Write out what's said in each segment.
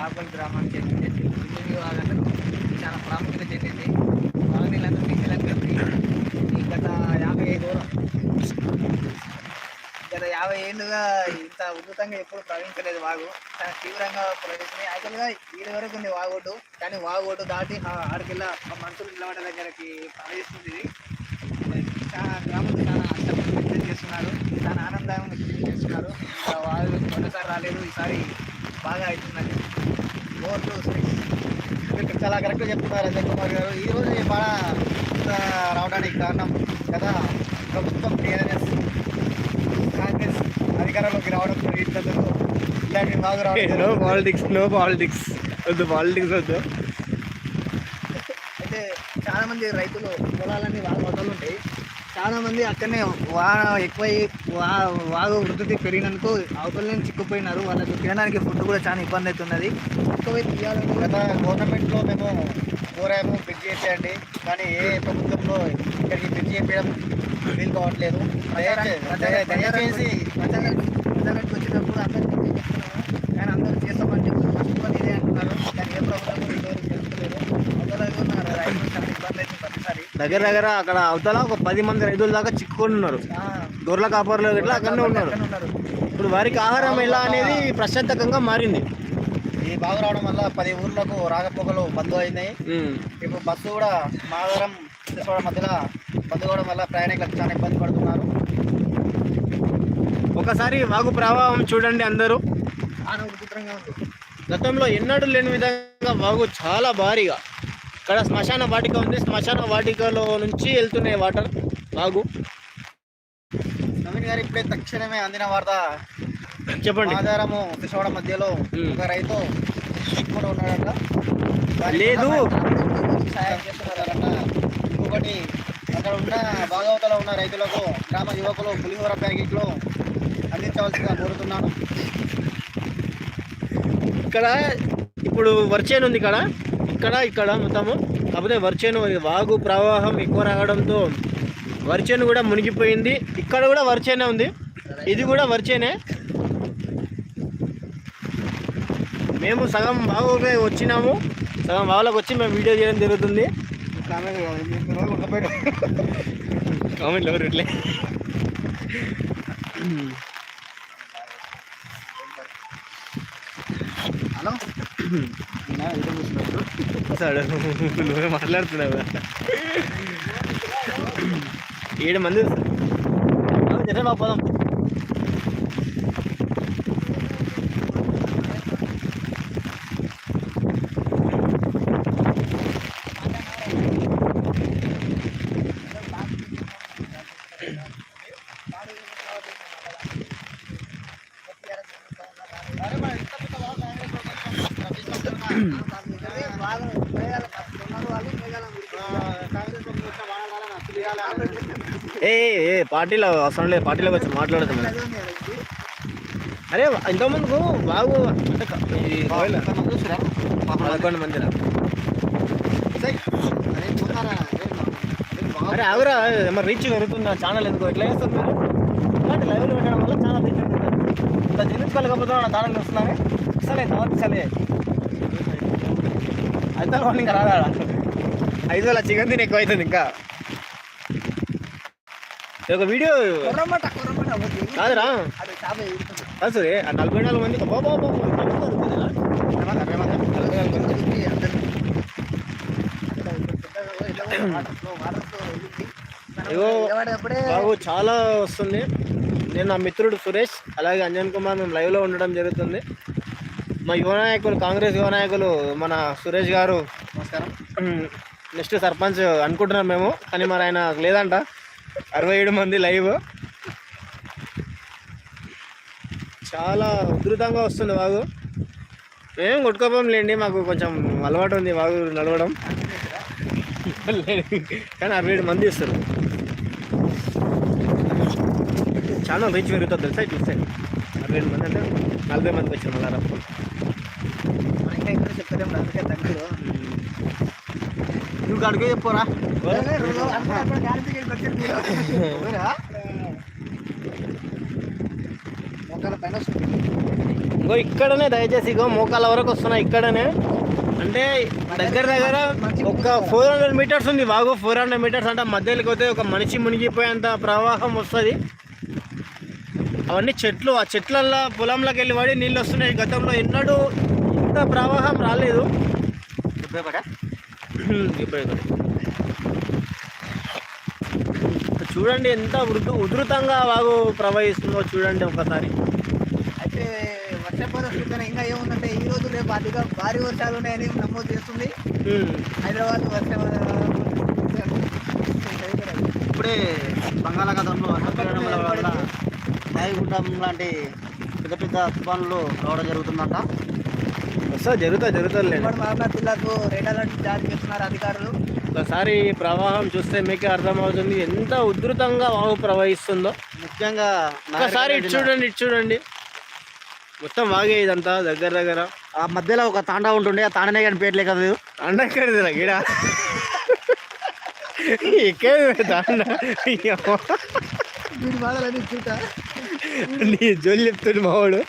Papal గ్రామానికి చెందింది. విజయ చాలా ప్రాముఖ్యత చెందింది. వాగనీళ్ళంతా నీళ్ళని కలిపి ఈ గత యాభై ఐదు గత యాభై ఏళ్ళుగా ఇంత ఉధృతంగా ఎప్పుడు ప్రవహించలేదు వాగు. చాలా తీవ్రంగా ప్రవహిస్తుంది యాక్చువల్గా వీడి వరకు ఉంది వాగోటు కానీ వాగోటు దాటి ఆ- ఆడికెళ్ళ ఆ మంత్రులు నిలబడ దగ్గరికి ప్రవహిస్తుంది చాలా గ్రామంలో చాలా అష్టం చేస్తున్నారు. చాలా ఆనందం చేస్తున్నారు. వాళ్ళు మొదటిసారి రాలేదు. ఈసారి బాగా అవుతున్నది ఓటు మీరు చాలా కరెక్ట్గా చెప్తున్నారు అజయ్ కుమార్ గారు. ఈ రోజు ఈ బాగా రావడానికి కారణం కదా ప్రభుత్వం టీఆర్ఎస్ కాంగ్రెస్ అధికారంలోకి రావడం జరిగినందుకు ఇలాంటి బాగా రావడం నో. పాలిటిక్స్ నో పాలిటిక్స్ వద్దు పాలిటిక్స్ వద్దు. అయితే చాలా మంది రైతులు పొలాలన్నీ వాగు వదలు ఉంటాయి. చాలా మంది అక్కడనే వాన ఎక్కువై వా వాగు వృద్ధి పెరిగినందుకు అవతల నుంచి చిక్కుపోయినారు వాళ్ళకి తినడానికి ఫుడ్ కూడా చాలా ఇబ్బంది అవుతున్నది ఎక్కువ తీయాలంటే గత గవర్నమెంట్లో మేము కోరాము బ్రిడ్జ్ చేసేయండి కానీ ఏ ప్రభుత్వంలో ఇక్కడికి బ్రిడ్జ్ చేపించడం వీలు కావట్లేదు. దయచే- దయ- దయచేసి ప్రజలకు అందరికీ చెప్తున్నాము కానీ అందరూ చేస్తామని చెప్పి ఫస్ట్ పని ఇదే అంటున్నారు కానీ ఏ ప్రభుత్వం కూడా ఇంతవరకు చేస్తలేదు అవతలకు ఉన్న రైతులు చాలా ఇబ్బంది అవుతుంది ప్రతిసారి దగ్గర దగ్గర అక్కడ అవతల ఒక పది మంది రైతుల దాకా చిక్కుకొని ఉన్నారు. గొర్రెల కాపర్లు ఇట్లా అక్కడనే ఉన్నారు. ఇప్పుడు వారికి ఆహారం ఎలా అనేది ప్రశ్నార్థకంగా మారింది. ఈ బాగు రావడం వల్ల పది ఊర్లకు రాకపోకలు బంద్ అయినాయి. ఇప్పుడు బస్సు కూడా మాధవరం తీసుకోవడం మధ్యలో బంద్ కావడం వల్ల ప్రయాణికులకు చాలా ఇబ్బంది పడుతున్నారు. ఒకసారి వాగు ప్రవాహం చూడండి అందరూ. గతంలో ఎన్నడూ లేని విధంగా వాగు చాలా భారీగా. ఇక్కడ శ్మశాన వాటిక ఉంది. శ్మశాన వాటికలో నుంచి వెళ్తున్నాయి వాటర్. వాగు నవీన్ గారు ఇప్పుడే తక్షణమే అందిన వార్త. చెప్పండి. మాదారము తీసుకోవడం మధ్యలో. ఒక రైతు చిక్కుకొని ఉన్నాడట. లేదు. సాయం చేస్తున్నారట. ఇంకొకటి అక్కడ ఉన్న భాగవతలో ఉన్న రైతులకు గ్రామ యువకులు పులిహోర ప్యాకెట్లు అందించవలసిందిగా కోరుతున్నాను. ఇక్కడ ఇప్పుడు వర్చేను ఉంది ఇక్కడ. ఇక్కడ ఇక్కడ మొత్తము. కాకపోతే వర్చేను వాగు ప్రవాహం ఎక్కువ రావడంతో వర్చేను కూడా మునిగిపోయింది. ఇక్కడ కూడా వర్చేనే ఉంది. ఇది కూడా వర్చేనే. మేము సగం బాగుగా వచ్చినాము. సగం బావులకు వచ్చి మేము వీడియో చేయడం జరుగుతుంది. కామెంట్ ఎవరు ఇట్లే వస్తాడు నువ్వే మాట్లాడుతున్నావు ఏడు మంది జరే బాబు పోదాం బాగా మేఘాలు ఉన్నారు వాళ్ళు మేఘాలు ఏ ఏ పార్టీలో అవసరం లేదు. పార్టీలోకి వచ్చి మాట్లాడతాం అరే ఇంతకుముందుకు బాగు అంటే ఈ పదకొండు మంది అరే ఆగురా మరి రీచ్ పెరుగుతుంది? ఛానల్ ఎందుకు? ఎట్లా చేస్తారు మీరు? ఇలాంటి లైవ్లు పెట్టడం వల్ల చాలా రీచ్ ఉంటుంది. ఇంత జీవించుకోలేకపోతే నా ఛానల్ వస్తున్నానే సరే తర్వాత సరే. అయితే వాళ్ళు ఇంకా రాదా ఐదు వేల చికెన్ తిని ఎక్కువ అవుతుంది ఇంకా ఒక వీడియో. కాదురా. సరే ఆ నలభై నాలుగు మంది బాబా బాబు చాలా వస్తుంది. నేను నా మిత్రుడు సురేష్ అలాగే అంజన్ కుమార్ మేము లైవ్లో ఉండడం జరుగుతుంది. మా యువ నాయకులు కాంగ్రెస్ యువ నాయకులు మన సురేష్ గారు. నమస్కారం. నెక్స్ట్ సర్పంచ్ అనుకుంటున్నాం మేము కానీ మరి ఆయన లేదంట. అరవై ఏడు మంది లైవ్. చాలా ఉధృతంగా వస్తుంది బాగు మేము కొట్టుకోపోం లేండి మాకు కొంచెం అలవాటు ఉంది బాగు నడవడం. కానీ అరవై ఏడు మంది ఇస్తారు చాలా రీచ్ పెరుగుతుంది తెలుసా ఇటు ఇస్తే అరవై ఏడు మంది అంటే నలభై మందికి వచ్చారు మళ్ళా ఇంకా అందుకే నువ్వు అడుగు చెప్పురా. ఇంకో ఇక్కడనే దయచేసి ఇగో మోకాల వరకు వస్తున్నాయి ఇక్కడనే. అంటే దగ్గర దగ్గర ఒక ఫోర్ హండ్రెడ్ మీటర్స్ ఉంది బాగు ఫోర్ హండ్రెడ్ మీటర్స్ అంటే మధ్యలోకి పోతే ఒక మనిషి మునిగిపోయేంత ప్రవాహం వస్తుంది. అవన్నీ చెట్లు. ఆ చెట్లల్లో పొలంలోకి వెళ్ళి పడి నీళ్ళు వస్తున్నాయి. గతంలో ఎన్నడూ ఇంత ప్రవాహం రాలేదు. చూడండి ఎంత ఉధృ ఉధృతంగా వాగు ప్రవహిస్తుందో చూడండి ఒకసారి. అయితే వర్షపాత సూచన ఇంకా ఏముందంటే ఈ రోజు రేపు అధిక భారీ వర్షాలు ఉన్నాయని నమోదు చేస్తుంది. హైదరాబాద్ వర్షం ఇప్పుడే బంగాళాఖాతంలో లాంటి పెద్ద పెద్ద తుఫాన్లు రావడం జరుగుతుందంట. వస్తా జరుగుతా జరుగుతుంది జారీ చేస్తున్నారు అధికారులు. ఒకసారి ప్రవాహం చూస్తే మీకే అర్థమవుతుంది ఎంత ఉధృతంగా వాగు ప్రవహిస్తుందో. ముఖ్యంగా ఒకసారి ఇటు చూడండి ఇటు చూడండి. మొత్తం వాగే ఇదంతా దగ్గర దగ్గర. ఆ మధ్యలో ఒక తాండా ఉంటుండే ఆ తాండనే కానీ పేర్లే కదా. ఇది. అండక్కడిది గిడ. ఎక్కేది తాండ? నీ జోలి చెప్తుంది మావాడు.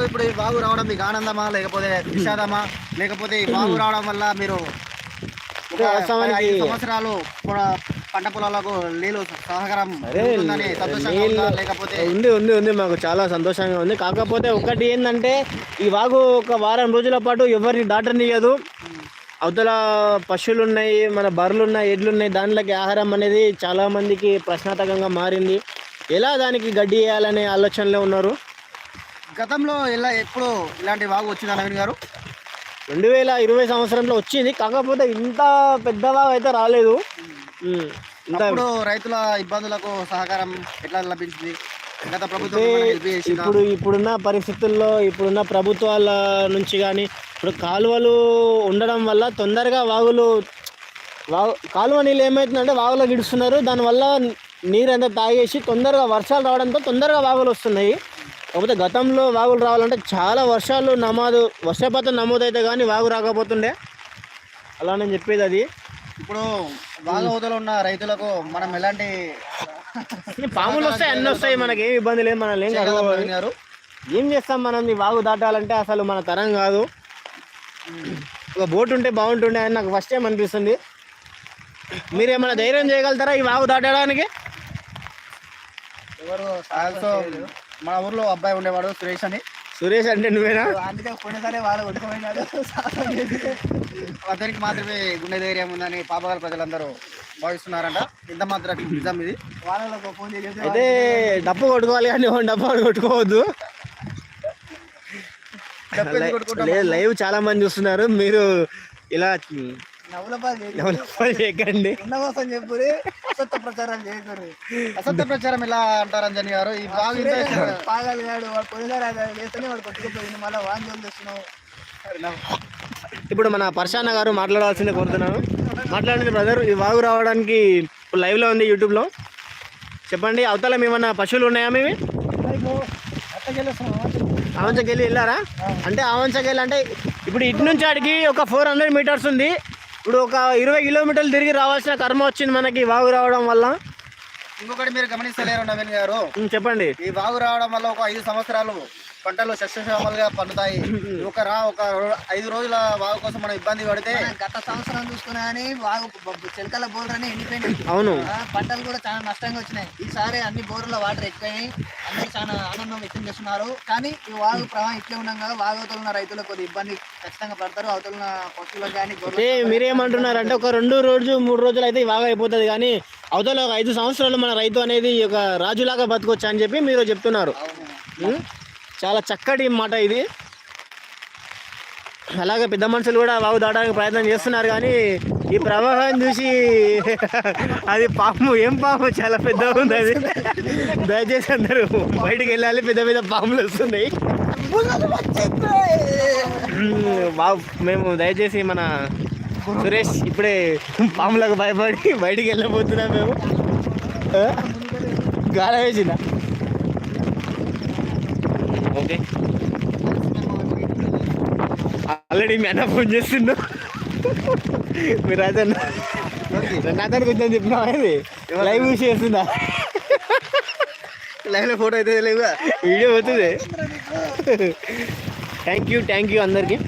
గారు ఇప్పుడు ఈ బాగు రావడం మీకు ఆనందమా? లేకపోతే విషాదమా? లేకపోతే ఈ బాగు రావడం వల్ల మీరు ఐదు సంవత్సరాలు కూడా పంట పొలాలకు నీళ్ళు సహకారం? లేకపోతే ఉంది ఉంది ఉంది. మాకు చాలా సంతోషంగా ఉంది. కాకపోతే ఒకటి ఏంటంటే ఈ వాగు ఒక వారం రోజుల పాటు ఎవరిని దాటనియదు అవతల పశువులు ఉన్నాయి మన బర్రెలు ఉన్నాయి ఎడ్లు ఉన్నాయి దాంట్లోకి ఆహారం అనేది చాలా మందికి ప్రశ్నార్థకంగా మారింది. ఎలా దానికి గడ్డి వేయాలనే ఆలోచనలో ఉన్నారు? గతంలో ఇలా ఎప్పుడు ఇలాంటి వాగు వచ్చిందా నవీన్ గారు రెండు వేల ఇరవై సంవత్సరంలో వచ్చింది. కాకపోతే ఇంత పెద్ద వాగు అయితే రాలేదు. అప్పుడు రైతుల ఇబ్బందులకు సహకారం ఎట్లా లభించింది? గత ప్రభుత్వం? ఇప్పుడు ఇప్పుడున్న పరిస్థితుల్లో ఇప్పుడున్న ప్రభుత్వాల నుంచి కానీ ఇప్పుడు కాలువలు ఉండడం వల్ల తొందరగా వాగులు వాగు కాలువ నీళ్ళు ఏమవుతుందంటే వాగులో గిడుస్తున్నారు. దానివల్ల నీరు అంతా తాగేసి తొందరగా వర్షాలు రావడంతో తొందరగా వాగులు వస్తున్నాయి. కాకపోతే గతంలో వాగులు రావాలంటే చాలా వర్షాలు నమోదు వర్షపాతం నమోదైతే కానీ వాగు రాకపోతుండే. అలా నేను చెప్పేది అది. ఇప్పుడు బాగా అవతల ఉన్న రైతులకు మనం ఎలాంటి పాములు వస్తాయి అన్నీ వస్తాయి మనకి ఏం ఇబ్బంది లేదు మనం ఏం గారు. ఏం చేస్తాం మనం? ఈ వాగు దాటాలంటే అసలు మన తరం కాదు. ఒక బోట్ ఉంటే బాగుంటుండే అని నాకు ఫస్ట్ టైం అనిపిస్తుంది. మీరు ఏమైనా ధైర్యం చేయగలుగుతారా ఈ వాగు దాటడానికి? ఎవరు మన ఊర్లో అబ్బాయి ఉండేవాడు సురేష్ అని. సురేష్ అంటే నువ్వేనా? అందుకే పోయినసారి వాళ్ళు చేసి అతనికి మాత్రమే గుండె ధైర్యం ఉందని పాపగాల ప్రజలందరూ భావిస్తున్నారంట. ఇంత మాత్రం నిజం ఇది. వాళ్ళకు ఫోన్ చేసి అయితే డప్పు కొట్టుకోవాలి కానీ కొట్టుకోవద్దు. డబ్బు? లేదు లైవ్ చాలా మంది చూస్తున్నారు. మీరు ఇలా చేయకండి. ఉండవసం చెప్పురి అసత్య ప్రచారం చేయకూడదు అసత్య ప్రచారం ఇలా అంటారు అంజని గారు? ఈ బాగా ఇంత పాగాలి గాడు వాడు అది చేస్తేనే వాడు కొట్టుకుపోయింది మళ్ళీ వాన్ జోలు తెస్తున్నావు ఇప్పుడు మన పర్షాన్న గారు మాట్లాడాల్సిందే కోరుతున్నాను. మాట్లాడండి బ్రదర్ ఈ వాగు రావడానికి ఇప్పుడు లైవ్లో ఉంది యూట్యూబ్లో చెప్పండి అవతల ఏమన్నా పశువులు ఉన్నాయా మీవి ఆవంచకెళ్ళి వెళ్ళారా? అంటే ఆవంచకెళ్ళి అంటే ఇప్పుడు ఇటు నుంచి ఆడికి ఒక ఫోర్ హండ్రెడ్ మీటర్స్ ఉంది. ఇప్పుడు ఒక ఇరవై కిలోమీటర్లు తిరిగి రావాల్సిన కర్మ వచ్చింది మనకి వాగు రావడం వల్ల. ఇంకొకటి మీరు గమనిస్తలేరు నవీన్ గారు. చెప్పండి. ఈ వాగు రావడం వల్ల ఒక ఐదు సంవత్సరాలు పంటలు సస్యశ్యామలుగా పండుతాయి. ఒక రా ఒక ఐదు రోజుల వాగు కోసం మనం ఇబ్బంది పడితే గత సంవత్సరం చూసుకున్నా కానీ బాగా చిలకల బోర్లు అన్ని ఎండిపోయినాయి. అవును. పంటలు కూడా చాలా నష్టంగా వచ్చినాయి. ఈసారి అన్ని బోర్ల వాటర్ ఎక్కువైనాయి అందరూ చాలా ఆనందం వ్యక్తం చేస్తున్నారు. కానీ ఈ వాగు ప్రవాహం ఇట్లే ఉన్నాం కదా వాగు అవతల ఉన్న రైతులకు కొద్ది ఇబ్బంది ఖచ్చితంగా పడతారు. అవతల ఉన్న పక్షులకు కానీ అంటే మీరేమంటున్నారంటే ఒక రెండు రోజు మూడు రోజులు అయితే ఈ వాగు అయిపోతుంది. కానీ అవతల ఒక ఐదు సంవత్సరాలు మన రైతు అనేది ఒక రాజులాగా బతకొచ్చు అని చెప్పి మీరు చెప్తున్నారు? చాలా చక్కటి మాట ఇది. అలాగే పెద్ద మనుషులు కూడా వాగు దాటడానికి ప్రయత్నం చేస్తున్నారు కానీ ఈ ప్రవాహం చూసి అది పాము ఏం పాము? చాలా పెద్దగా ఉంది అది. దయచేసి అందరూ బయటికి వెళ్ళాలి. పెద్ద పెద్ద పాములు వస్తున్నాయి. బాబు మేము దయచేసి మన సురేష్ ఇప్పుడే పాములకు భయపడి బయటికి వెళ్ళబోతున్నాం మేము. గాలి వేసిందా? ఆల్రెడీ మీ అన్న ఫోన్ చేస్తుండు. మీరు అయితే నాతో కొంచెం చెప్పినా ఇది? లైవ్ చేస్తుందా లైవ్లో ఫోటో అయితే లేవుగా. వీడియో పోతుంది. థ్యాంక్ యూ థ్యాంక్ యూ అందరికీ.